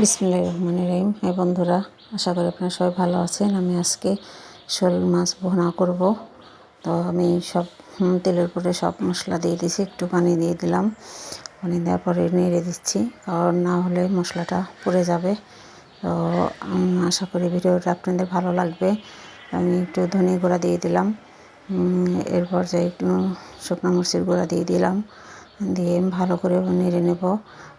বিসমুল্লাহ রহমান রহিম। হ্যাঁ বন্ধুরা, আশা করি আপনারা সবাই ভালো আছেন। আমি আজকে শোল মাছ ভোনা করব। তো আমি সব তেলের উপরে সব মশলা দিয়ে দিয়েছি, একটু পানি দিয়ে দিলাম। পানি দেওয়ার পরে নেড়ে দিচ্ছি, কারণ না হলে মশলাটা পুড়ে যাবে। তো আশা করি ভিডিওটা আপনাদের ভালো লাগবে। আমি একটু ধনে গুঁড়া দিয়ে দিলাম। এরপর যে একটু শুকনো মরিচের গুঁড়া দিয়ে দিলাম। দিয়ে ভালো করে নেড়ে নেব।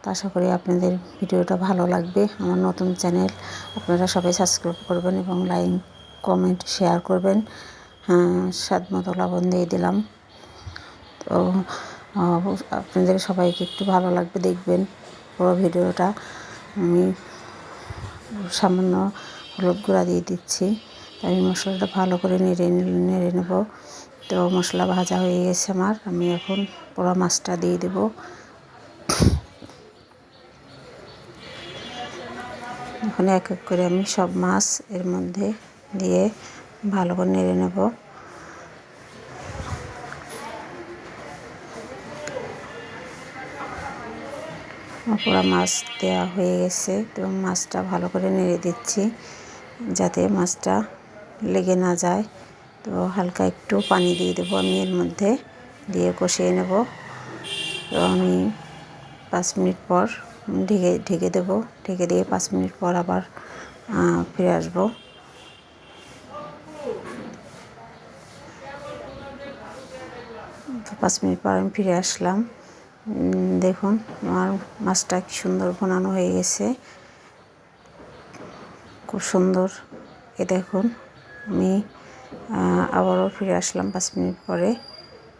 তো আশা করি আপনাদের ভিডিওটা ভালো লাগবে। আমার নতুন চ্যানেল আপনারা সবাই সাবস্ক্রাইব করবেন এবং লাইক, কমেন্ট, শেয়ার করবেন। হ্যাঁ স্বাদ মতো লবণ দিয়ে দিলাম। তো আপনাদের সবাইকে একটু ভালো লাগবে দেখবেন পুরো ভিডিওটা। আমি সামান্য হলুদ গুঁড়া দিয়ে দিচ্ছি। আমি মশলাটা ভালো করে নেড়ে নেড়ে নেব। তো মশলা ভাজা হয়ে গেছে আমার। আমি এখন পোড়া মাছটা দিয়ে দেব। এখন এক এক করে আমি সব মাছ এর মধ্যে দিয়ে ভালো করে নেড়ে নেব। পোড়া মাছ দেওয়া হয়ে গেছে, তো মাছটা ভালো করে নেড়ে দিচ্ছি, যাতে মাছটা লেগে না যায়। তো হালকা একটু পানি দিয়ে দেবো আমি এর মধ্যে, দিয়ে কষিয়ে নেব। তো আমি পাঁচ মিনিট পর ঢেকে ঢেকে দেবো। ঢেকে দিয়ে পাঁচ মিনিট পর আবার ফিরে আসব। পাঁচ মিনিট পর আমি ফিরে আসলাম। দেখুন আমার মাছটা কি সুন্দর বানানো হয়ে গেছে। খুব সুন্দর। এ দেখুন আমি আবারও ফিরে আসলাম পাঁচ মিনিট পরে।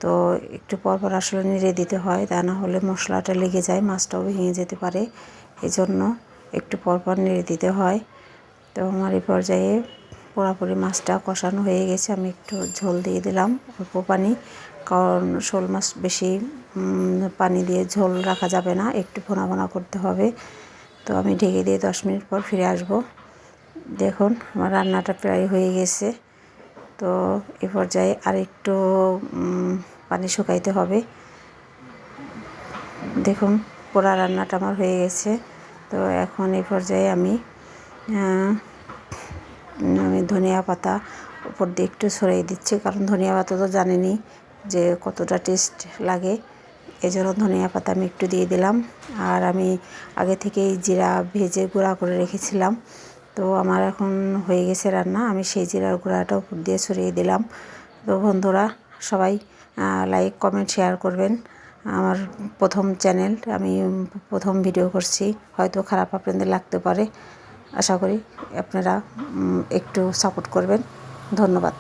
তো একটু পর পর আসলে নেড়ে দিতে হয়, তা না হলে মশলাটা লেগে যায়, মাছটাও ভেঙে যেতে পারে। এই জন্য একটু পর পর নেড়ে দিতে হয়। তো আমার এই পর্যায়ে পুরোপুরি মাছটা কষানো হয়ে গেছে, আমি একটু ঝোল দিয়ে দিলাম অল্প পানি, কারণ শোল মাছ বেশি পানি দিয়ে ঝোল রাখা যাবে না, একটু ফোনা ফোনা করতে হবে। তো আমি ঢেকে দিয়ে দশ মিনিট পর ফিরে আসব। দেখুন, আমার রান্নাটা প্রায় হয়ে গেছে। তো এ পর্যায়ে আর একটু পানি শুকাইতে হবে। দেখুন, পোড়া রান্নাটা আমার হয়ে গেছে। তো এখন এই পর্যায়ে আমি আমি ধনিয়া পাতা উপর দিয়ে একটু ছড়িয়ে দিচ্ছি। কারণ ধনিয়া পাতা তো জানেনি যে কতটা টেস্ট লাগে। এই জন্য ধনিয়া পাতা আমি একটু দিয়ে দিলাম। আর আমি আগে থেকেই জিরা ভেজে গুঁড়া করে রেখেছিলাম। তো আমার এখন হয়ে গেছে রান্না। আমি সেই জিরার গুঁড়াটা উপর দিয়ে ছড়িয়ে দিলাম। তো বন্ধুরা, সবাই লাইক কমেন্ট শেয়ার করবেন। আমার প্রথম চ্যানেল আমি প্রথম ভিডিও করছি। হয়তো খারাপ আপনাদের লাগতে পারে। আশা করি আপনারা একটু সাপোর্ট করবেন। ধন্যবাদ।